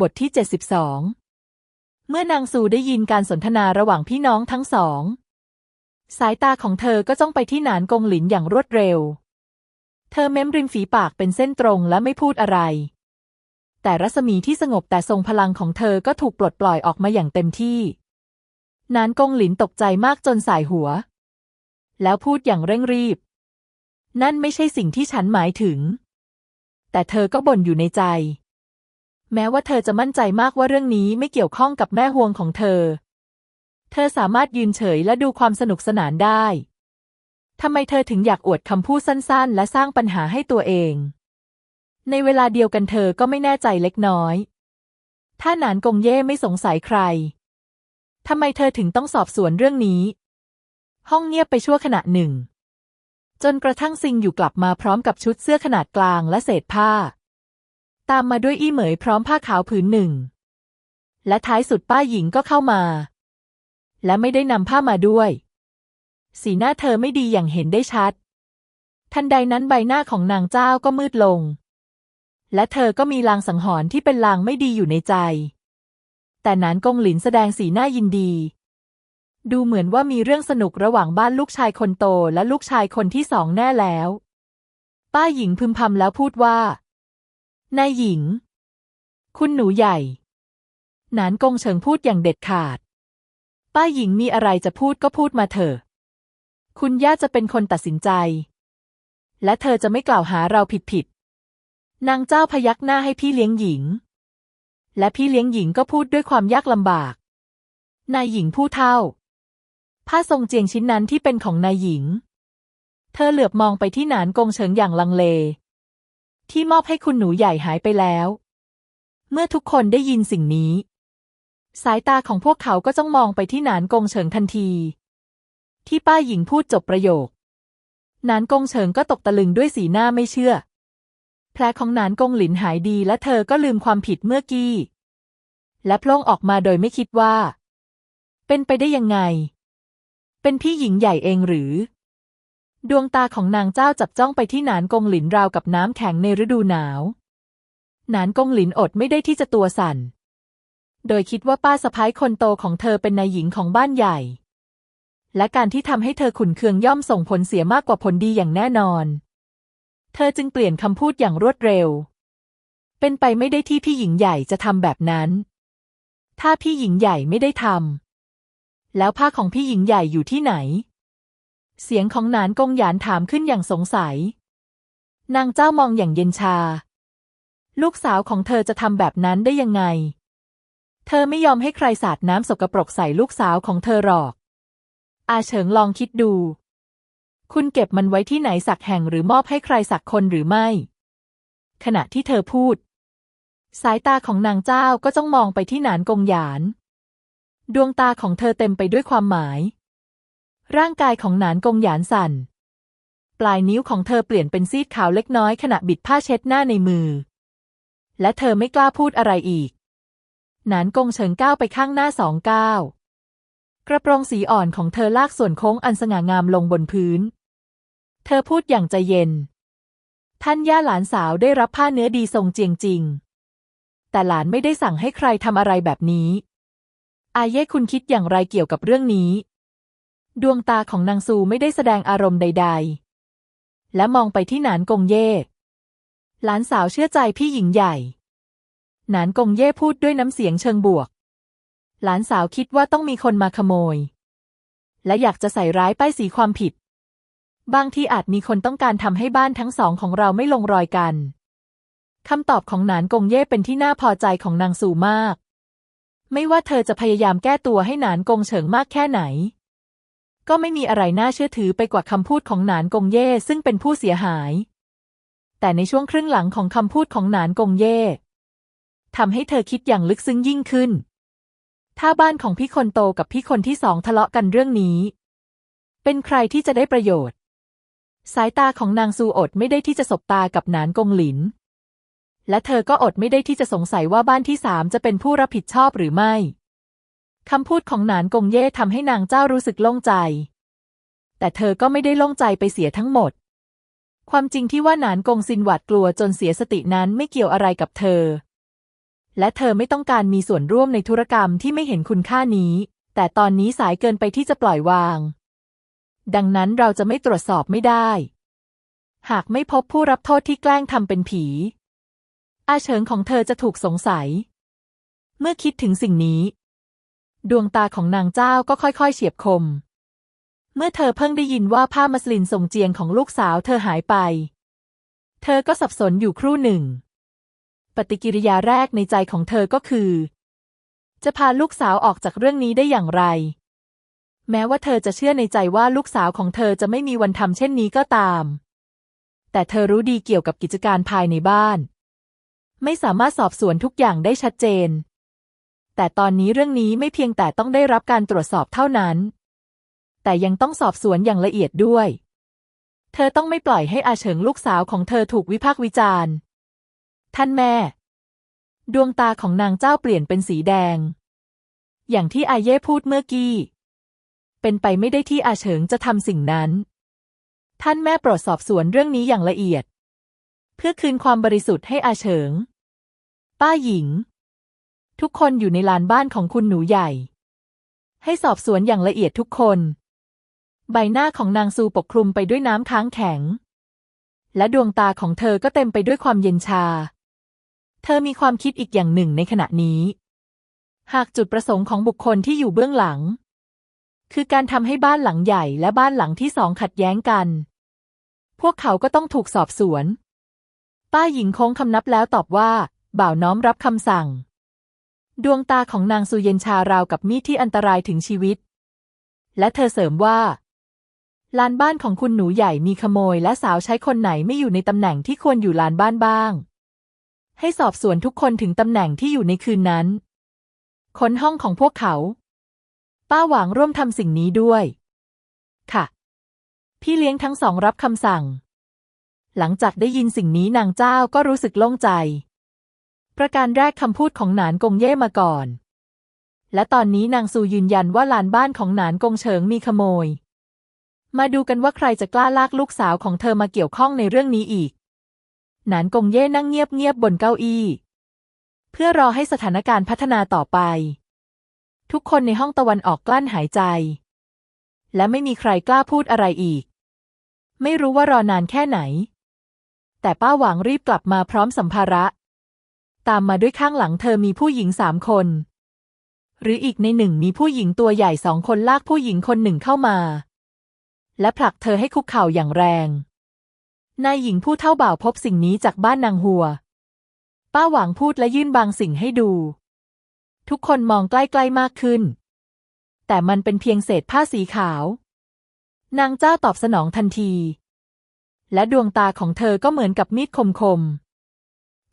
บทที่ 72 เมื่อนางซูได้ยินการสนทนาระหว่างพี่น้องทั้งสอง สายตาของเธอก็จ้องไปที่หนานกงหลินอย่างรวดเร็ว เธอเม้มริมฝีปากเป็นเส้นตรงและไม่พูดอะไร แต่รัศมีที่สงบแต่ทรงพลังของเธอก็ถูกปลดปล่อยออกมาอย่างเต็มที่นานกงหลินตกใจมากจนสายหัว แล้วพูดอย่างเร่งรีบ นั่นไม่ใช่สิ่งที่ฉันหมายถึง แต่เธอก็บ่นอยู่ในใจ แม้ว่าเธอจะมั่นใจมากว่าเรื่องนี้ไม่เกี่ยวข้องกับแม่ห่วงของเธอ เธอสามารถยืนเฉยและดูความสนุกสนานได้ทำไมเธอถึงอยากอวดคำพูดสั้นๆ และสร้างปัญหาให้ตัวเอง ในเวลาเดียวกันเธอก็ไม่แน่ใจเล็กน้อย ถ้าหนานกงเย่ไม่สงสัยใคร ทำไมเธอถึงต้องสอบสวนเรื่องนี้ ห้องเงียบไปชั่วขณะหนึ่ง จนกระทั่งซิงอยู่กลับมาพร้อมกับชุดเสื้อขนาดกลางและเศษผ้า ตามมาด้วยอี้เหมยพร้อมผ้าขาวผืนหนึ่ง และท้ายสุดป้าหญิงก็เข้ามา และไม่ได้นำผ้ามาด้วย สีหน้าเธอไม่ดีอย่างเห็นได้ชัด ทันใดนั้นใบหน้าของนางเจ้าก็มืดลง และเธอก็มีลางสังหรณ์ที่เป็นลางไม่ดีอยู่ในใจ แต่นานกงหลินแสดงสีหน้ายินดีดูเหมือนว่ามีเรื่องสนุกระหว่างบ้านลูกชายคนโตและลูกชายคนที่สองแน่แล้ว ป้าหญิงพึมพำแล้วพูดว่า นายหญิง คุณหนูใหญ่ หนานกงเฉิงพูดอย่างเด็ดขาด ป้าหญิงมีอะไรจะพูดก็พูดมาเถอะ คุณย่าจะเป็นคนตัดสินใจ และเธอจะไม่กล่าวหาเราผิดผิด นางเจ้าพยักหน้าให้พี่เลี้ยงหญิง และพี่เลี้ยงหญิงก็พูดด้วยความยากลำบาก นายหญิงผู้เท่า ผ้าทรงเจียงชิ้นนั้นที่เป็นของนายหญิง เธอเหลือบมองไปที่หนานกงเฉิงอย่างลังเล ที่มอบให้คุณหนูใหญ่หายไปแล้ว เมื่อทุกคนได้ยินสิ่งนี้ สายตาของพวกเขาก็จ้องมองไปที่หนานกงเฉิงทันที ที่ป้าหญิงพูดจบประโยค หนานกงเฉิงก็ตกตะลึงด้วยสีหน้าไม่เชื่อ แผลของหนานกงหลินหายดีและเธอก็ลืมความผิดเมื่อกี้ และโพล่งออกมาโดยไม่คิดว่า เป็นไปได้ยังไง เป็นพี่หญิงใหญ่เองหรือ ดวงตาของนางเจ้าจับจ้องไปที่หนานกงหลินราวกับน้ำแข็งในฤดูหนาว หนานกงหลินอดไม่ได้ที่จะตัวสั่น โดยคิดว่าป้าสะพ้ายคนโตของเธอเป็นนายหญิงของบ้านใหญ่ และการที่ทำให้เธอขุนเคืองย่อมส่งผลเสียมากกว่าผลดีอย่างแน่นอน เธอจึงเปลี่ยนคำพูดอย่างรวดเร็ว เป็นไปไม่ได้ที่พี่หญิงใหญ่จะทำแบบนั้น ถ้าพี่หญิงใหญ่ไม่ได้ทำแล้วผ้าของพี่หญิงใหญ่อยู่ที่ไหน เสียงของหนานกงหยานถามขึ้นอย่างสงสัย นางเจ้ามองอย่างเย็นชา ลูกสาวของเธอจะทำแบบนั้นได้ยังไง เธอไม่ยอมให้ใครสาดน้ำสกปรกใส่ลูกสาวของเธอหรอก อาเฉิงลองคิดดู คุณเก็บมันไว้ที่ไหนสักแห่งหรือมอบให้ใครสักคนหรือไม่ ขณะที่เธอพูด สายตาของนางเจ้าก็จ้องมองไปที่หนานกงหยาน ดวงตาของเธอเต็มไปด้วยความหมาย ร่างกายของหนานกงหยานสั่น ปลายนิ้วของเธอเปลี่ยนเป็นซีดขาวเล็กน้อยขณะบิดผ้าเช็ดหน้าในมือ และเธอไม่กล้าพูดอะไรอีก หนานกงเฉิงก้าวไปข้างหน้าสองก้าวกระโปรงสีอ่อนของเธอลากส่วนโค้งอันสง่างามลงบนพื้น เธอพูดอย่างใจเย็น ท่านย่าหลานสาวได้รับผ้าเนื้อดีทรงเจียงจริง แต่หลานไม่ได้สั่งให้ใครทำอะไรแบบนี้ อาเย่คุณคิดอย่างไรเกี่ยวกับเรื่องนี้ ดวงตาของนางซูไม่ได้แสดงอารมณ์ใด ๆ และมองไปที่หนานกงเย่หลานสาวเชื่อใจพี่หญิงใหญ่ หนานกงเย่พูดด้วยน้ำเสียงเชิงบวก หลานสาวคิดว่าต้องมีคนมาขโมย และอยากจะใส่ร้ายป้ายสีความผิด บางทีอาจมีคนต้องการทำให้บ้านทั้งสองของเราไม่ลงรอยกันคำตอบของหนานกงเย่เป็นที่น่าพอใจของนางสูมาก ไม่ว่าเธอจะพยายามแก้ตัวให้หนานกงเฉิงมากแค่ไหน ก็ไม่มีอะไรน่าเชื่อถือไปกว่าคำพูดของหนานกงเย่ซึ่งเป็นผู้เสียหาย แต่ในช่วงครึ่งหลังของคำพูดของหนานกงเย่ทำให้เธอคิดอย่างลึกซึ้งยิ่งขึ้น ถ้าบ้านของพี่คนโตกับพี่คนที่สองทะเลาะกันเรื่องนี้ เป็นใครที่จะได้ประโยชน์ สายตาของนางซูอดไม่ได้ที่จะสบตากับหนานกงหลิน และเธอก็อดไม่ได้ที่จะสงสัยว่าบ้านที่สามจะเป็นผู้รับผิดชอบหรือไม่ คำพูดของหนานกงเย่ทำให้นางเจ้ารู้สึกโล่งใจ แต่เธอก็ไม่ได้โล่งใจไปเสียทั้งหมด ความจริงที่ว่าหนานกงซินหวาดกลัวจนเสียสตินั้นไม่เกี่ยวอะไรกับเธอ และเธอไม่ต้องการมีส่วนร่วมในธุรกรรมที่ไม่เห็นคุณค่านี้ แต่ตอนนี้สายเกินไปที่จะปล่อยวาง ดังนั้นเราจะไม่ตรวจสอบไม่ได้ หากไม่พบผู้รับโทษที่แกล้งทำเป็นผี อาเฉิงของเธอจะถูกสงสัย เมื่อคิดถึงสิ่งนี้ ดวงตาของนางเจ้าก็ค่อยๆ เฉียบคม เมื่อเธอเพิ่งได้ยินว่าผ้ามัสลินทรงเจียงของลูกสาวเธอหายไป เธอก็สับสนอยู่ครู่หนึ่ง ปฏิกิริยาแรกในใจของเธอก็คือ จะพาลูกสาวออกจากเรื่องนี้ได้อย่างไร แม้ว่าเธอจะเชื่อในใจว่าลูกสาวของเธอจะไม่มีวันทำเช่นนี้ก็ตาม แต่เธอรู้ดีเกี่ยวกับกิจการภายในบ้าน ไม่สามารถสอบสวนทุกอย่างได้ชัดเจน แต่ตอนนี้เรื่องนี้ไม่เพียงแต่ต้องได้รับการตรวจสอบเท่านั้น แต่ยังต้องสอบสวนอย่างละเอียดด้วย เธอต้องไม่ปล่อยให้อาเฉิงลูกสาวของเธอถูกวิพากษ์วิจารณ์ ท่านแม่ ดวงตาของนางเจ้าเปลี่ยนเป็นสีแดง อย่างที่อาเย่พูดเมื่อกี้ เป็นไปไม่ได้ที่อาเฉิงจะทำสิ่งนั้น ท่านแม่โปรดสอบสวนเรื่องนี้อย่างละเอียด เพื่อคืนความบริสุทธิ์ให้อาเฉิง ป้าหญิง ทุกคนอยู่ในลานบ้านของคุณหนูใหญ่ ให้สอบสวนอย่างละเอียดทุกคน ใบหน้าของนางซูปกคลุมไปด้วยน้ำค้างแข็ง และดวงตาของเธอก็เต็มไปด้วยความเย็นชา เธอมีความคิดอีกอย่างหนึ่งในขณะนี้ หากจุดประสงค์ของบุคคลที่อยู่เบื้องหลัง คือการทำให้บ้านหลังใหญ่และบ้านหลังที่สองขัดแย้งกัน พวกเขาก็ต้องถูกสอบสวน ป้าหญิงโค้งคำนับแล้วตอบว่า บ่าวน้อมรับคำสั่ง ดวงตาของนางซูเย็นชาราวกับมีดที่อันตรายถึงชีวิต และเธอเสริมว่า ลานบ้านของคุณหนูใหญ่มีขโมยและสาวใช้คนไหนไม่อยู่ในตำแหน่งที่ควรอยู่ลานบ้านบ้าง ให้สอบสวนทุกคนถึงตำแหน่งที่อยู่ในคืนนั้น ค้นห้องของพวกเขา ป้าหวังร่วมทำสิ่งนี้ด้วย ค่ะ พี่เลี้ยงทั้งสองรับคำสั่ง หลังจากได้ยินสิ่งนี้นางเจ้าก็รู้สึกโล่งใจ ประการแรกคำพูดของหนานกงเย่มาก่อน และตอนนี้นางซูยืนยันว่าลานบ้านของหนานกงเฉิงมีขโมย มาดูกันว่าใครจะกล้าลากลูกสาวของเธอมาเกี่ยวข้องในเรื่องนี้อีก หนานกงเย่นั่งเงียบๆบนเก้าอี้ เพื่อรอให้สถานการณ์พัฒนาต่อไป ทุกคนในห้องตะวันออกกลั้นหายใจ และไม่มีใครกล้าพูดอะไรอีก ไม่รู้ว่ารอนานแค่ไหน แต่ป้าหวังรีบกลับมาพร้อมสัมภาระ ตามมาด้วยข้างหลังเธอมีผู้หญิงสามคน หรืออีกในหนึ่งมีผู้หญิงตัวใหญ่สองคนลากผู้หญิงคนหนึ่งเข้ามา และผลักเธอให้คุกเข่าอย่างแรง นายหญิงผู้เท่าบ่าวพบสิ่งนี้จากบ้านนางหัว ป้าหวังพูดและยื่นบางสิ่งให้ดู ทุกคนมองใกล้ๆมากขึ้น แต่มันเป็นเพียงเศษผ้าสีขาวนางเจ้าตอบสนองทันที และดวงตาของเธอก็เหมือนกับมีดคมๆ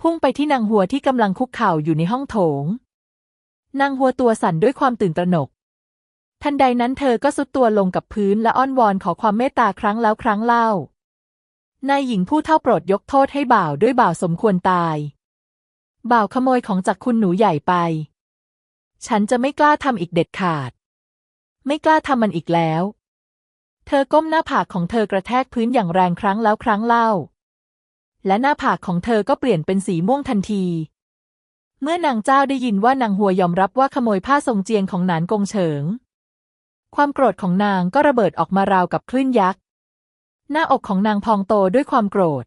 พุ่งไปที่นางหัวที่กำลังคุกเข่าอยู่ในห้องโถง นางหัวตัวสั่นด้วยความตื่นตระหนก ทันใดนั้นเธอก็สุดตัวลงกับพื้นและอ้อนวอนขอความเมตตาครั้งแล้วครั้งเล่า นายหญิงผู้เท่าโปรดยกโทษให้บ่าวด้วยบ่าวสมควรตาย บ่าวขโมยของจากคุณหนูใหญ่ไป ฉันจะไม่กล้าทำอีกเด็ดขาด ไม่กล้าทำมันอีกแล้ว เธอก้มหน้าผากของเธอกระแทกพื้นอย่างแรงครั้งแล้วครั้งเล่า และหน้าผากของเธอก็เปลี่ยนเป็นสีม่วงทันที เมื่อนางเจ้าได้ยินว่านางหัวยอมรับว่าขโมยผ้าทรงเจียงของหนานกงเฉิง ความโกรธของนางก็ระเบิดออกมาราวกับคลื่นยักษ์ หน้าอกของนางพองโตด้วยความโกรธ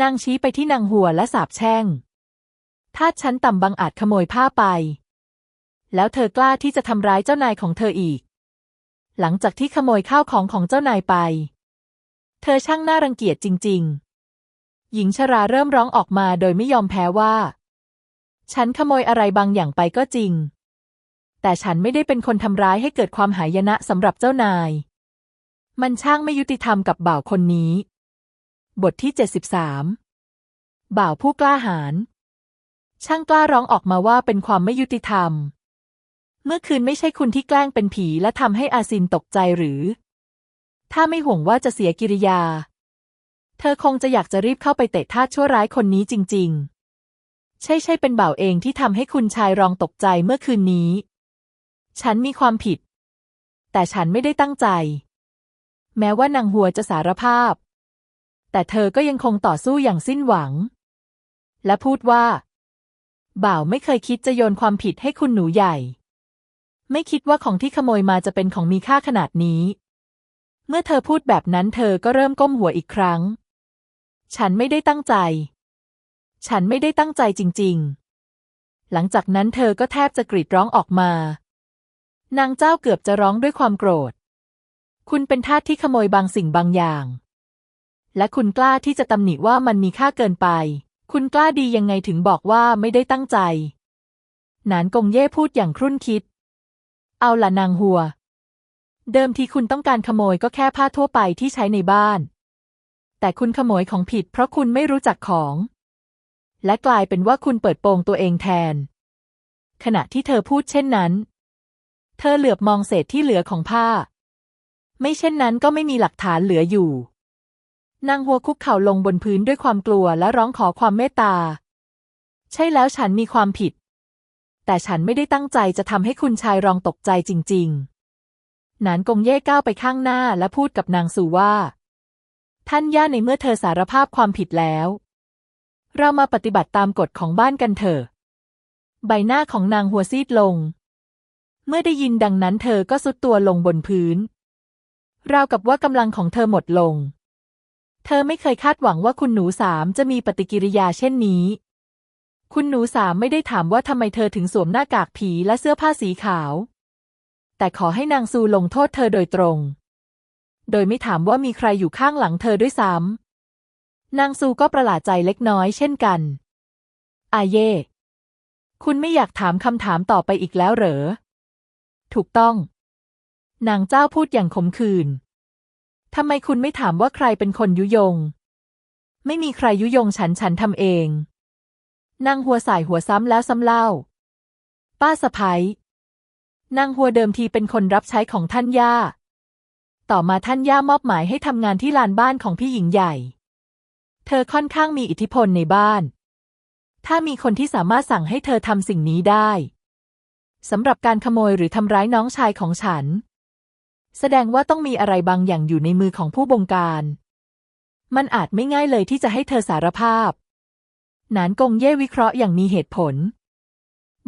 นางชี้ไปที่นางหัวและสาบแช่งถ้าฉันต่ำบังอาจขโมยผ้าไป แล้วเธอกล้าที่จะทำร้ายเจ้านายของเธออีก หลังจากที่ขโมยข้าวของของเจ้านายไป เธอช่างน่ารังเกียจจริง ๆ หญิงชราเริ่มร้องออกมาโดยไม่ยอมแพ้ว่า ฉันขโมยอะไรบางอย่างไปก็จริง แต่ฉันไม่ได้เป็นคนทำร้ายให้เกิดความหายนะสำหรับเจ้านาย มันช่างไม่ยุติธรรมกับบ่าวคนนี้ บทที่ 73 บ่าวผู้กล้าหาญช่างกล้าร้องออกมาว่าเป็นความไม่ยุติธรรม เมื่อคืนไม่ใช่คุณที่แกล้งเป็นผีและทำให้อาซินตกใจหรือ ถ้าไม่ห่วงว่าจะเสียกิริยา ธอคงจะอยากจะรีบเข้าไปเตะท่าชั่วร้ายคนนี้จริง ๆ ใช่ใช่เป็นบ่าวเองที่ทำให้คุณชายรองตกใจเมื่อคืนนี้ ฉันมีความผิด แต่ฉันไม่ได้ตั้งใจ แม้ว่านางหัวจะสารภาพ แต่เธอก็ยังคงต่อสู้อย่างสิ้นหวัง และพูดว่า บ่าวไม่เคยคิดจะโยนความผิดให้คุณหนูใหญ่ ไม่คิดว่าของที่ขโมยมาจะเป็นของมีค่าขนาดนี้ เมื่อเธอพูดแบบนั้นเธอก็เริ่มก้มหัวอีกครั้ง ฉันไม่ได้ตั้งใจ ฉันไม่ได้ตั้งใจจริง ๆ หลังจากนั้นเธอก็แทบจะกรีดร้องออกมา นางเจ้าเกือบจะร้องด้วยความโกรธ คุณเป็นทาสที่ขโมยบางสิ่งบางอย่าง และคุณกล้าที่จะตำหนิว่ามันมีค่าเกินไป คุณกล้าดียังไงถึงบอกว่าไม่ได้ตั้งใจ นานกงเย่พูดอย่างครุ่นคิด เอาละนางหัว เดิมทีคุณต้องการขโมยก็แค่ผ้าทั่วไปที่ใช้ในบ้าน แต่คุณขโมยของผิดเพราะคุณไม่รู้จักของ และกลายเป็นว่าคุณเปิดโปงตัวเองแทน ขณะที่เธอพูดเช่นนั้น เธอเหลือบมองเศษที่เหลือของผ้า ไม่เช่นนั้นก็ไม่มีหลักฐานเหลืออยู่ นางหัวคุกเข่าลงบนพื้นด้วยความกลัวและร้องขอความเมตตา ใช่แล้วฉันมีความผิด แต่ฉันไม่ได้ตั้งใจจะทำให้คุณชายรองตกใจจริงๆหนานกงเย่ก้าวไปข้างหน้าและพูดกับนางสู่ว่า ท่านย่าในเมื่อเธอสารภาพความผิดแล้ว เรามาปฏิบัติตามกฎของบ้านกันเถอะ ใบหน้าของนางหัวซีดลง เมื่อได้ยินดังนั้นเธอก็สุดตัวลงบนพื้น ราวกับว่ากำลังของเธอหมดลง เธอไม่เคยคาดหวังว่าคุณหนูสามจะมีปฏิกิริยาเช่นนี้ คุณหนูสามไม่ได้ถามว่าทำไมเธอถึงสวมหน้ากากผีและเสื้อผ้าสีขาว แต่ขอให้นางซูลงโทษเธอโดยตรง โดยไม่ถามว่ามีใครอยู่ข้างหลังเธอด้วยซ้ำนางซูก็ประหลาดใจเล็กน้อยเช่นกัน อาเย่ คุณไม่อยากถามคำถามต่อไปอีกแล้วเหรอ ถูกต้อง นางเจ้าพูดอย่างขมขื่นทำไมคุณไม่ถามว่าใครเป็นคนยุยง ไม่มีใครยุยงฉันฉันทำเองนางหัวสายหัวซ้ำแล้วซ้ำเล่า ป้าสะพ้ยนางหัวเดิมทีเป็นคนรับใช้ของท่านย่า ต่อมาท่านย่ามอบหมายให้ทำงานที่ลานบ้านของพี่หญิงใหญ่ เธอค่อนข้างมีอิทธิพลในบ้าน ถ้ามีคนที่สามารถสั่งให้เธอทำสิ่งนี้ได้สำหรับการขโมยหรือทำร้ายน้องชายของฉัน แสดงว่าต้องมีอะไรบางอย่างอยู่ในมือของผู้บงการ มันอาจไม่ง่ายเลยที่จะให้เธอสารภาพหนานกงเย่วิเคราะห์อย่างมีเหตุผล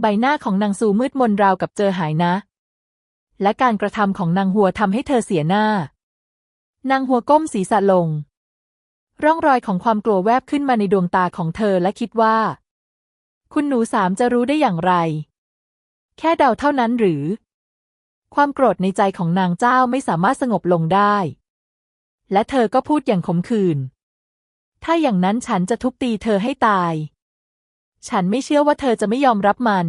ใบหน้าของนางซูมืดมนราวกับเจอหายนะ และการกระทำของนางหัวทำให้เธอเสียหน้า นางหัวก้มศีรษะลง ร่องรอยของความกลัวแวบขึ้นมาในดวงตาของเธอและคิดว่า คุณหนูสามจะรู้ได้อย่างไร แค่เดาเท่านั้นหรือ ความโกรธในใจของนางเจ้าไม่สามารถสงบลงได้ และเธอก็พูดอย่างขมขื่นถ้าอย่างนั้นฉันจะทุบตีเธอให้ตาย ฉันไม่เชื่อว่าเธอจะไม่ยอมรับมัน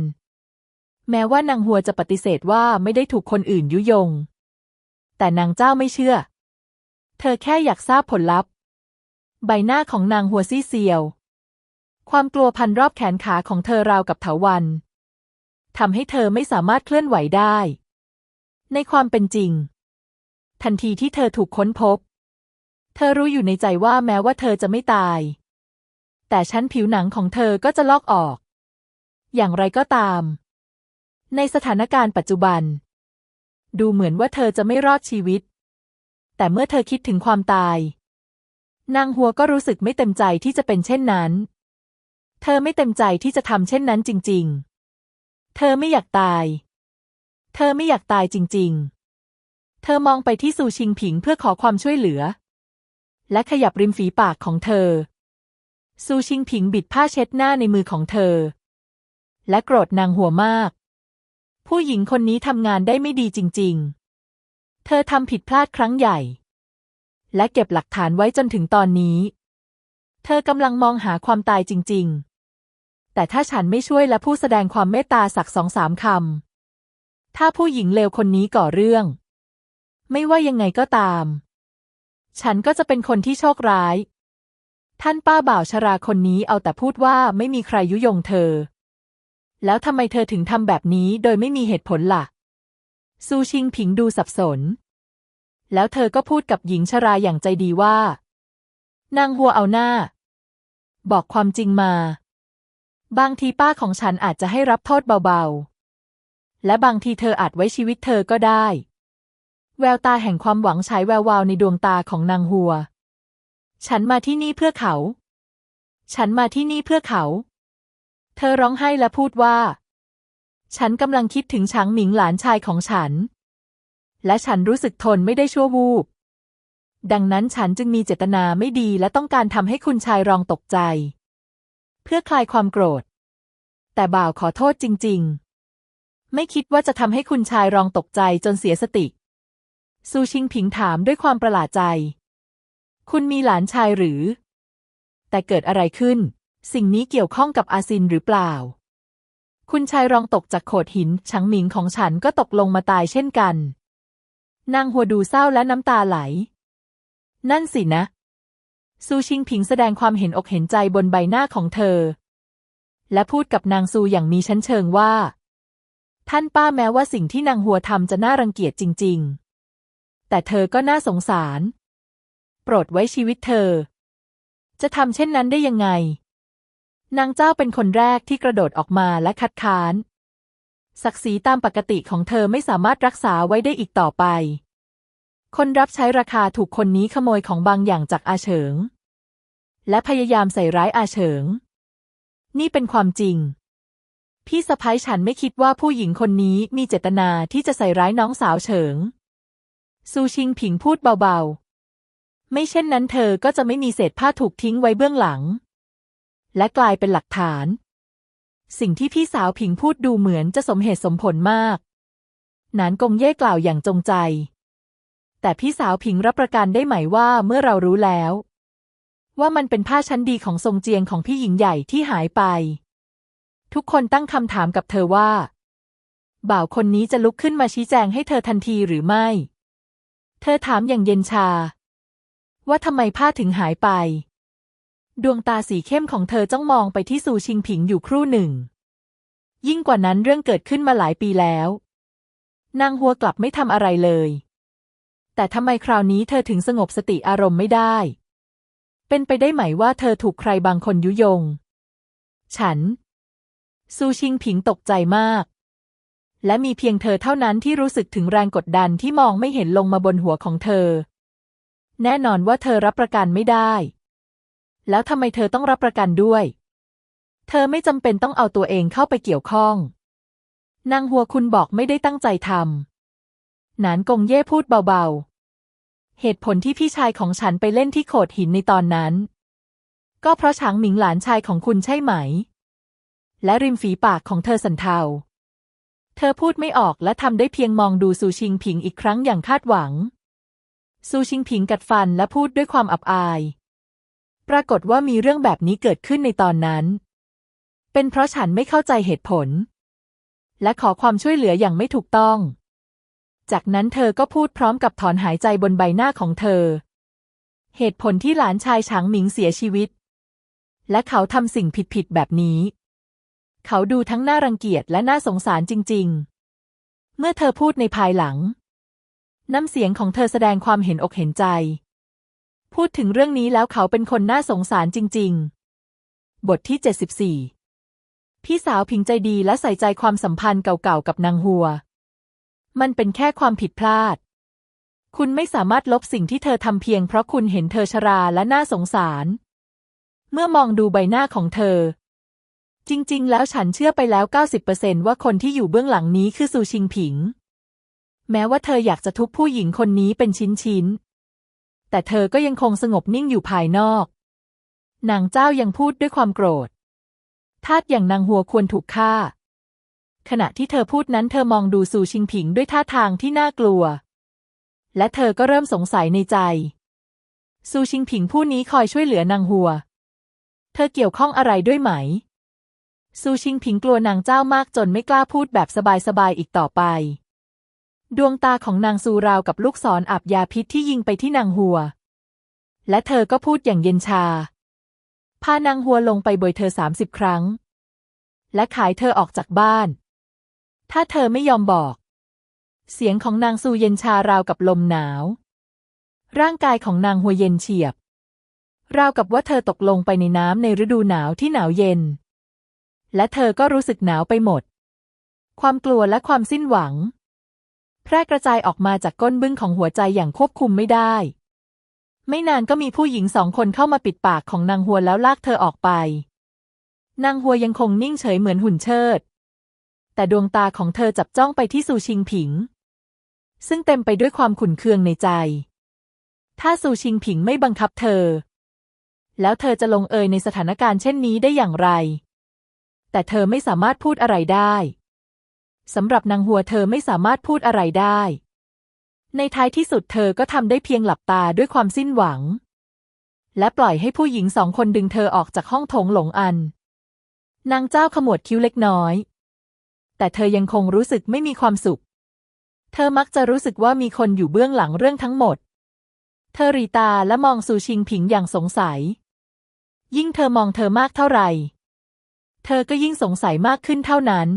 แม้ว่านางหัวจะปฏิเสธว่าไม่ได้ถูกคนอื่นยุยง แต่นางเจ้าไม่เชื่อ เธอแค่อยากทราบผลลัพธ์ ใบหน้าของนางหัวซี่เซียว ความกลัวพันรอบแขนขาของเธอราวกับเถาวันทำให้เธอไม่สามารถเคลื่อนไหวได้ ในความเป็นจริง ทันทีที่เธอถูกค้นพบ เธอรู้อยู่ในใจว่าแม้ว่าเธอจะไม่ตาย แต่ชั้นผิวหนังของเธอก็จะลอกออก อย่างไรก็ตาม ในสถานการณ์ปัจจุบัน ดูเหมือนว่าเธอจะไม่รอดชีวิต แต่เมื่อเธอคิดถึงความตาย นางหัวก็รู้สึกไม่เต็มใจที่จะเป็นเช่นนั้น เธอไม่เต็มใจที่จะทำเช่นนั้นจริง ๆ เธอไม่อยากตาย เธอไม่อยากตายจริง ๆ เธอมองไปที่ซูชิงผิงเพื่อขอความช่วยเหลือ และขยับริมฝีปากของเธอ ซูชิงผิงบิดผ้าเช็ดหน้าในมือของเธอ และโกรธนางหัวมาก ผู้หญิงคนนี้ทำงานได้ไม่ดีจริง ๆ เธอทำผิดพลาดครั้งใหญ่ และเก็บหลักฐานไว้จนถึงตอนนี้ เธอกำลังมองหาความตายจริง ๆ แต่ถ้าฉันไม่ช่วยและผู้แสดงความเมตตาสักสองสามคำ ถ้าผู้หญิงเลวคนนี้ก่อเรื่อง ไม่ว่ายังไงก็ตาม ฉันก็จะเป็นคนที่โชคร้าย ท่านป้าบ่าวชราคนนี้เอาแต่พูดว่าไม่มีใครยุยงเธอ แล้วทำไมเธอถึงทำแบบนี้โดยไม่มีเหตุผลล่ะ ซูชิงผิงดูสับสน แล้วเธอก็พูดกับหญิงชราอย่างใจดีว่า นางหัวเอาหน้า บอกความจริงมา บางทีป้าของฉันอาจจะให้รับโทษเบาๆ และบางทีเธออาจไว้ชีวิตเธอก็ได้ แววตาแห่งความหวังฉายแวววาวในดวงตาของนางหัว ฉันมาที่นี่เพื่อเขา ฉันมาที่นี่เพื่อเขา เธอร้องไห้และพูดว่า ฉันกำลังคิดถึงฉางหมิงหลานชายของฉัน และฉันรู้สึกทนไม่ได้ชั่ววูบ ดังนั้นฉันจึงมีเจตนาไม่ดีและต้องการทำให้คุณชายรองตกใจ เพื่อคลายความโกรธ แต่บ่าวขอโทษจริง ๆ ไม่คิดว่าจะทำให้คุณชายรองตกใจจนเสียสติ ซูชิงผิงถามด้วยความประหลาดใจ คุณมีหลานชายหรือ แต่เกิดอะไรขึ้น สิ่งนี้เกี่ยวข้องกับอาซินหรือเปล่า คุณชายรองตกจากโขดหินชังหมิงของฉันก็ตกลงมาตายเช่นกัน นางหัวดูเศร้าและน้ำตาไหล นั่นสินะ ซูชิงผิงแสดงความเห็นอกเห็นใจบนใบหน้าของเธอ และพูดกับนางซูอย่างมีชั้นเชิงว่า ท่านป้าแม้ว่าสิ่งที่นางหัวทำจะน่ารังเกียจจริง ๆ แต่เธอก็น่าสงสาร โปรดไว้ชีวิตเธอจะทำเช่นนั้นได้ยังไง นางเจ้าเป็นคนแรกที่กระโดดออกมาและคัดค้าน ศักดิ์ศรีตามปกติของเธอไม่สามารถรักษาไว้ได้อีกต่อไป คนรับใช้ราคาถูกคนนี้ขโมยของบางอย่างจากอาเฉิง และพยายามใส่ร้ายอาเฉิง นี่เป็นความจริง พี่สะพ้ยฉันไม่คิดว่าผู้หญิงคนนี้มีเจตนาที่จะใส่ร้ายน้องสาวเฉิง ซูชิงผิงพูดเบาๆ ไม่เช่นนั้นเธอก็จะไม่มีเศษผ้าถูกทิ้งไว้เบื้องหลัง และกลายเป็นหลักฐาน สิ่งที่พี่สาวผิงพูดดูเหมือนจะสมเหตุสมผลมาก นานกงเย่กล่าวอย่างจงใจ แต่พี่สาวผิงรับประกันได้ไหมว่าเมื่อเรารู้แล้ว ว่ามันเป็นผ้าชั้นดีของทรงเจียงของพี่หญิงใหญ่ที่หายไป ทุกคนตั้งคำถามกับเธอว่า บ่าวคนนี้จะลุกขึ้นมาชี้แจงให้เธอทันทีหรือไม่ เธอถามอย่างเย็นชา ว่าทำไมผ้าถึงหายไป ดวงตาสีเข้มของเธอจ้องมองไปที่ซูชิงผิงอยู่ครู่หนึ่ง ยิ่งกว่านั้นเรื่องเกิดขึ้นมาหลายปีแล้ว นางหัวกลับไม่ทำอะไรเลย แต่ทำไมคราวนี้เธอถึงสงบสติอารมณ์ไม่ได้ เป็นไปได้ไหมว่าเธอถูกใครบางคนยุยง ฉัน ซูชิงผิงตกใจมาก และมีเพียงเธอเท่านั้นที่รู้สึกถึงแรงกดดันที่มองไม่เห็นลงมาบนหัวของเธอ แน่นอนว่าเธอรับประกันไม่ได้ แล้วทำไมเธอต้องรับประกันด้วย เธอไม่จำเป็นต้องเอาตัวเองเข้าไปเกี่ยวข้อง นางหัวคุณบอกไม่ได้ตั้งใจทำ หนานกงเย่พูดเบาๆ เหตุผลที่พี่ชายของฉันไปเล่นที่โขดหินในตอนนั้น ก็เพราะฉางหมิงหลานชายของคุณใช่ไหม และริมฝีปากของเธอสันเทา เธอพูดไม่ออกและทำได้เพียงมองดูซูชิงผิงอีกครั้งอย่างคาดหวังซูชิงผิงกัดฟันและพูดด้วยความอับอาย ปรากฏว่ามีเรื่องแบบนี้เกิดขึ้นในตอนนั้น เป็นเพราะฉันไม่เข้าใจเหตุผล และขอความช่วยเหลืออย่างไม่ถูกต้อง จากนั้นเธอก็พูดพร้อมกับถอนหายใจบนใบหน้าของเธอ เหตุผลที่หลานชายฉางหมิงเสียชีวิต และเขาทำสิ่งผิดๆแบบนี้ เขาดูทั้งน่ารังเกียจและน่าสงสารจริง ๆ เมื่อเธอพูดในภายหลัง น้ำเสียงของเธอแสดงความเห็นอกเห็นใจ พูดถึงเรื่องนี้แล้วเขาเป็นคนน่าสงสารจริง ๆ บทที่ 74 พี่สาวพิงใจดีและใส่ใจความสัมพันธ์เก่าๆ กับนางหัว มันเป็นแค่ความผิดพลาด คุณไม่สามารถลบสิ่งที่เธอทำเพียงเพราะคุณเห็นเธอชราและน่าสงสาร เมื่อมองดูใบหน้าของเธอ จริง ๆ แล้วฉันเชื่อไปแล้ว 90%ว่าคนที่อยู่เบื้องหลังนี้คือซูชิงผิง แม้ว่าเธออยากจะทุบผู้หญิงคนนี้เป็นชิ้นๆ แต่เธอก็ยังคงสงบนิ่งอยู่ภายนอก นางเจ้ายังพูดด้วยความโกรธ ทาสอย่างนางหัวควรถูกฆ่า ขณะที่เธอพูดนั้นเธอมองดูซูชิงผิงด้วยท่าทางที่น่ากลัว และเธอก็เริ่มสงสัยในใจซูชิงผิงผู้นี้คอยช่วยเหลือนางหัว เธอเกี่ยวข้องอะไรด้วยไหม ซูชิงผิงกลัวนางเจ้ามากจนไม่กล้าพูดแบบสบายๆอีกต่อไป ดวงตาของนางซูราวกับลูกศรอาบยาพิษที่ยิงไปที่นางหัว และเธอก็พูดอย่างเย็นชา พานางหัวลงไปบอยเธอสามสิบครั้ง และขายเธอออกจากบ้าน ถ้าเธอไม่ยอมบอก เสียงของนางซูเย็นชาราวกับลมหนาว ร่างกายของนางหัวเย็นเฉียบ ราวกับว่าเธอตกลงไปในน้ำในฤดูหนาวที่หนาวเย็น และเธอก็รู้สึกหนาวไปหมด ความกลัวและความสิ้นหวัง แพร่กระจายออกมาจากก้นบึ้งของหัวใจอย่างควบคุมไม่ได้ ไม่นานก็มีผู้หญิงสองคนเข้ามาปิดปากของนางหัวแล้วลากเธอออกไป นางหัวยังคงนิ่งเฉยเหมือนหุ่นเชิด แต่ดวงตาของเธอจับจ้องไปที่ซูชิงผิง ซึ่งเต็มไปด้วยความขุ่นเคืองในใจ ถ้าซูชิงผิงไม่บังคับเธอ แล้วเธอจะลงเอยในสถานการณ์เช่นนี้ได้อย่างไร แต่เธอไม่สามารถพูดอะไรได้ สำหรับนางหัวเธอไม่สามารถพูดอะไรได้ ในท้ายที่สุดเธอก็ทำได้เพียงหลับตาด้วยความสิ้นหวัง และปล่อยให้ผู้หญิงสองคนดึงเธอออกจากห้องโถงหลงอัน นางเจ้าขมวดคิ้วเล็กน้อย แต่เธอยังคงรู้สึกไม่มีความสุข เธอมักจะรู้สึกว่ามีคนอยู่เบื้องหลังเรื่องทั้งหมด เธอรีตาและมองซูชิงผิงอย่างสงสัย ยิ่งเธอมองเธอมากเท่าไหร่ เธอก็ยิ่งสงสัยมากขึ้นเท่านั้น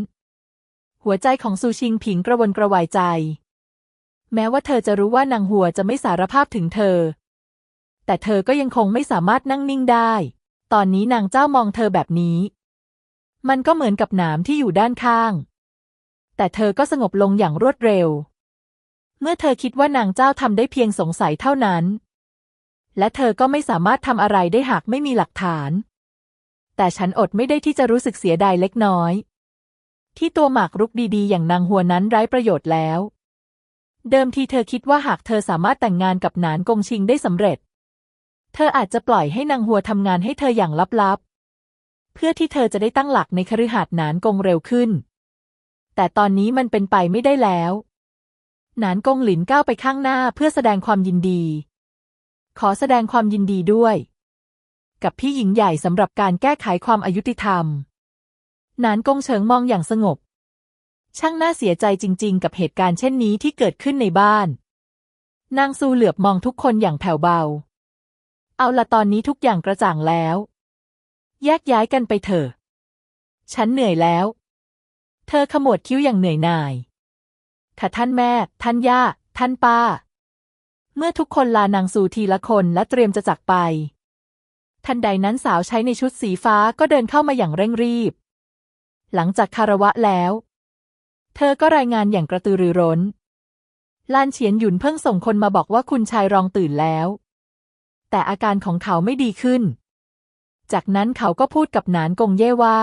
หัวใจของซูชิงผิงกระวนกระวายใจ แม้ว่าเธอจะรู้ว่านางหัวจะไม่สารภาพถึงเธอ แต่เธอก็ยังคงไม่สามารถนั่งนิ่งได้ ตอนนี้นางเจ้ามองเธอแบบนี้ มันก็เหมือนกับหนามที่อยู่ด้านข้าง แต่เธอก็สงบลงอย่างรวดเร็ว เมื่อเธอคิดว่านางเจ้าทำได้เพียงสงสัยเท่านั้น และเธอก็ไม่สามารถทำอะไรได้หากไม่มีหลักฐาน แต่ฉันอดไม่ได้ที่จะรู้สึกเสียดายเล็กน้อย ที่ตัวหมากรุกดีๆ อย่างนางหัวนั้นไร้ประโยชน์แล้ว เดิมทีเธอคิดว่าหากเธอสามารถแต่งงานกับหนานกงชิงได้สำเร็จ เธออาจจะปล่อยให้นางหัวทำงานให้เธออย่างลับๆ เพื่อที่เธอจะได้ตั้งหลักในคฤหาสน์หนานกงเร็วขึ้น แต่ตอนนี้มันเป็นไปไม่ได้แล้ว หนานกงหลินก้าวไปข้างหน้าเพื่อแสดงความยินดี ขอแสดงความยินดีด้วย กับพี่หญิงใหญ่สำหรับการแก้ไขความอายุติธรรม นานกงเฉิงมองอย่างสงบ ช่างน่าเสียใจจริง ๆ กับเหตุการณ์เช่นนี้ที่เกิดขึ้นในบ้าน นางซูเหลือบมองทุกคนอย่างแผ่วเบา เอาละตอนนี้ทุกอย่างกระจ่างแล้ว แยกย้ายกันไปเถอะ ฉันเหนื่อยแล้ว เธอขมวดคิ้วอย่างเหนื่อยหน่าย ค่ะท่านแม่ ท่านย่า ท่านป้า เมื่อทุกคนลานางซูทีละคนและเตรียมจะจากไปทันใดนั้นสาวใช้ในชุดสีฟ้าก็เดินเข้ามาอย่างเร่งรีบ หลังจากคารวะแล้ว เธอก็รายงานอย่างกระตือรือร้นลานเฉียนหยุนเพิ่งส่งคนมาบอกว่าคุณชายรองตื่นแล้ว แต่อาการของเขาไม่ดีขึ้น จากนั้นเขาก็พูดกับหนานกงเย่ว่า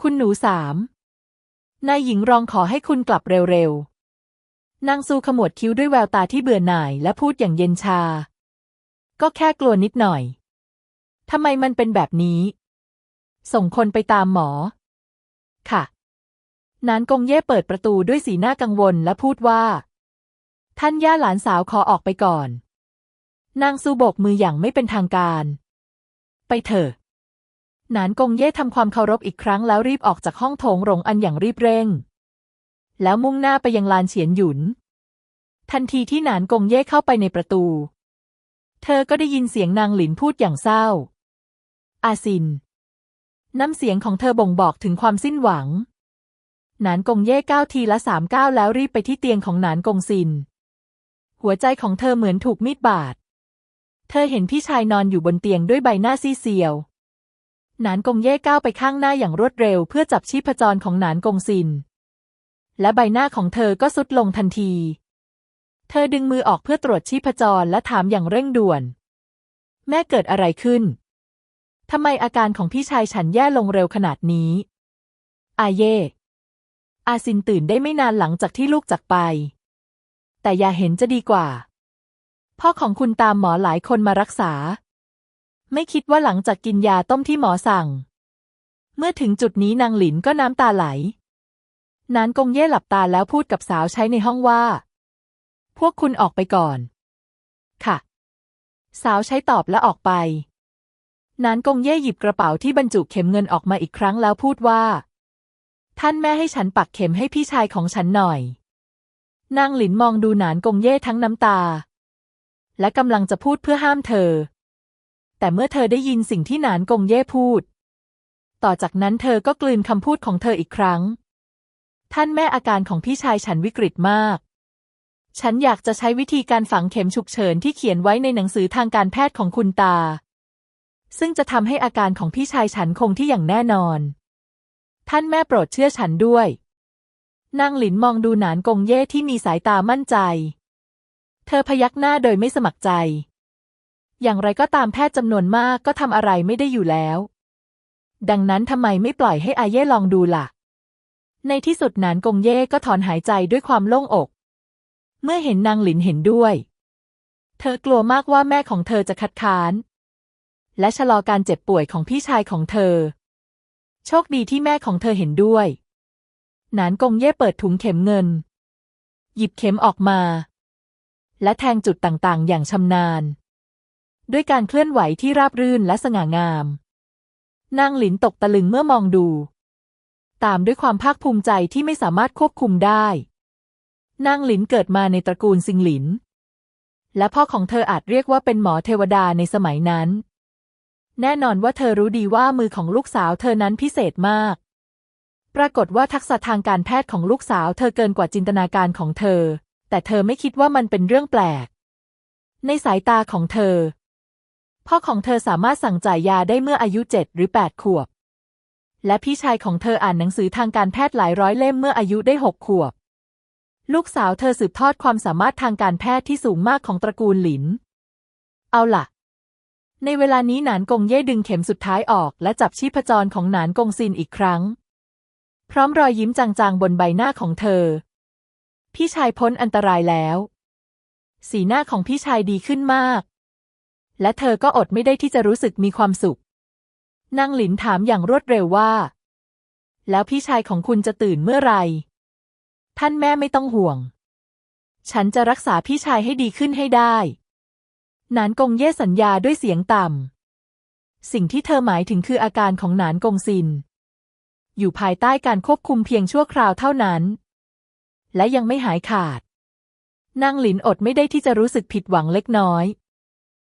คุณหนูสาม นายหญิงรองขอให้คุณกลับเร็วๆ นางซูขมวดคิ้วด้วยแววตาที่เบื่อหน่ายและพูดอย่างเย็นชา ก็แค่กลัวนิดหน่อย ทำไมมันเป็นแบบนี้ ส่งคนไปตามหมอ ค่ะ นานกงเย่เปิดประตูด้วยสีหน้ากังวลและพูดว่า ท่านย่าหลานสาวขอออกไปก่อน นางซูโบกมืออย่างไม่เป็นทางการ ไปเถอะนานกงเย่ทำความเคารพอีกครั้งแล้วรีบออกจากห้องโถงหลงอันอย่างรีบเร่ง แล้วมุ่งหน้าไปยังลานเฉียนหยุน ทันทีที่หนานกงเย่เข้าไปในประตู เธอก็ได้ยินเสียงนางหลินพูดอย่างเศร้า อาซิน น้ำเสียงของเธอบ่งบอกถึงความสิ้นหวัง หนานกงเย่ก้าวทีละสามก้าวแล้วรีบไปที่เตียงของหนานกงซิน หัวใจของเธอเหมือนถูกมีดบาด เธอเห็นพี่ชายนอนอยู่บนเตียงด้วยใบหน้าซีเซียว หนานกงเย่ก้าวไปข้างหน้าอย่างรวดเร็วเพื่อจับชีพจรของหนานกงซิน และใบหน้าของเธอก็สุดลงทันที เธอดึงมือออกเพื่อตรวจชีพจรและถามอย่างเร่งด่วน แม่เกิดอะไรขึ้น ทำไมอาการของพี่ชายฉันแย่ลงเร็วขนาดนี้ อาเย่ อาซินตื่นได้ไม่นานหลังจากที่ลูกจากไป แต่อย่าเห็นจะดีกว่า พ่อของคุณตามหมอหลายคนมารักษา ไม่คิดว่าหลังจากกินยาต้มที่หมอสั่ง เมื่อถึงจุดนี้นางหลินก็น้ำตาไหล นานกงเย่หลับตาแล้วพูดกับสาวใช้ในห้องว่า พวกคุณออกไปก่อน ค่ะ สาวใช้ตอบและออกไป นานกงเย่หยิบกระเป๋าที่บรรจุเข็มเงินออกมาอีกครั้งแล้วพูดว่า ท่านแม่ให้ฉันปักเข็มให้พี่ชายของฉันหน่อย นางหลินมองดูนานกงเย่ทั้งน้ำตา และกำลังจะพูดเพื่อห้ามเธอ แต่เมื่อเธอได้ยินสิ่งที่นานกงเย่พูด ต่อจากนั้นเธอก็กลืนคำพูดของเธออีกครั้ง ท่านแม่อาการของพี่ชายฉันวิกฤตมากฉันอยากจะใช้วิธีการฝังเข็มฉุกเฉินที่เขียนไว้ในหนังสือทางการแพทย์ของคุณตา ซึ่งจะทำให้อาการของพี่ชายฉันคงที่อย่างแน่นอน ท่านแม่โปรดเชื่อฉันด้วย นางหลินมองดูหนานกงเย่ที่มีสายตามั่นใจ เธอพยักหน้าโดยไม่สมัครใจ อย่างไรก็ตามแพทย์จำนวนมากก็ทำอะไรไม่ได้อยู่แล้ว ดังนั้นทำไมไม่ปล่อยให้อาเย่ลองดูล่ะ ในที่สุดหนานกงเย่ก็ถอนหายใจด้วยความโล่งอก เมื่อเห็นนางหลินเห็นด้วย เธอกลัวมากว่าแม่ของเธอจะคัดค้าน และชะลอการเจ็บป่วยของพี่ชายของเธอ โชคดีที่แม่ของเธอเห็นด้วย หนานกงเย่เปิดถุงเข็มเงิน หยิบเข็มออกมา และแทงจุดต่างๆ อย่างชำนาญ ด้วยการเคลื่อนไหวที่ราบรื่นและสง่างาม นางหลินตกตะลึงเมื่อมองดู ตามด้วยความภาคภูมิใจที่ไม่สามารถควบคุมได้ นางหลินเกิดมาในตระกูลซิงหลิน และพ่อของเธออาจเรียกว่าเป็นหมอเทวดาในสมัยนั้น แน่นอนว่าเธอรู้ดีว่ามือของลูกสาวเธอนั้นพิเศษมาก ปรากฏว่าทักษะทางการแพทย์ของลูกสาวเธอเกินกว่าจินตนาการของเธอ แต่เธอไม่คิดว่ามันเป็นเรื่องแปลก ในสายตาของเธอ พ่อของเธอสามารถสั่งจ่ายยาได้เมื่ออายุเจ็ดหรือแปดขวบ และพี่ชายของเธออ่านหนังสือทางการแพทย์หลายร้อยเล่มเมื่ออายุได้หกขวบ ลูกสาวเธอสืบทอดความสามารถทางการแพทย์ที่สูงมากของตระกูลหลิน เอาล่ะ ในเวลานี้หนานกงเย่ดึงเข็มสุดท้ายออก และจับชีพจรของหนานกงซินอีกครั้ง พร้อมรอยยิ้มจางๆบนใบหน้าของเธอ พี่ชายพ้นอันตรายแล้ว สีหน้าของพี่ชายดีขึ้นมาก และเธอก็อดไม่ได้ที่จะรู้สึกมีความสุขนางหลินถามอย่างรวดเร็วว่า แล้วพี่ชายของคุณจะตื่นเมื่อไหร่ท่านแม่ไม่ต้องห่วง ฉันจะรักษาพี่ชายให้ดีขึ้นให้ได้ นานกงเย่สัญญาด้วยเสียงต่ำ สิ่งที่เธอหมายถึงคืออาการของนานกงซิน อยู่ภายใต้การควบคุมเพียงชั่วคราวเท่านั้น และยังไม่หายขาด นางหลินอดไม่ได้ที่จะรู้สึกผิดหวังเล็กน้อย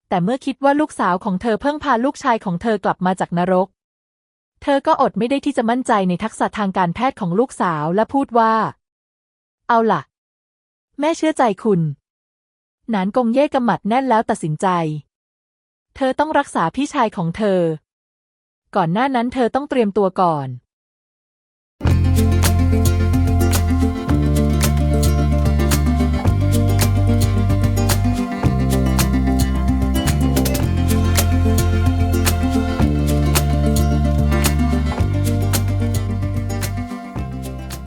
แต่เมื่อคิดว่าลูกสาวของเธอเพิ่งพาลูกชายของเธอกลับมาจากนรก เธอก็อดไม่ได้ที่จะมั่นใจในทักษะทางการแพทย์ของลูกสาวและพูดว่า เอาล่ะ แม่เชื่อใจคุณ นานกงเย่กำหมัดแน่นแล้วตัดสินใจ เธอต้องรักษาพี่ชายของเธอ ก่อนหน้านั้นเธอต้องเตรียมตัวก่อน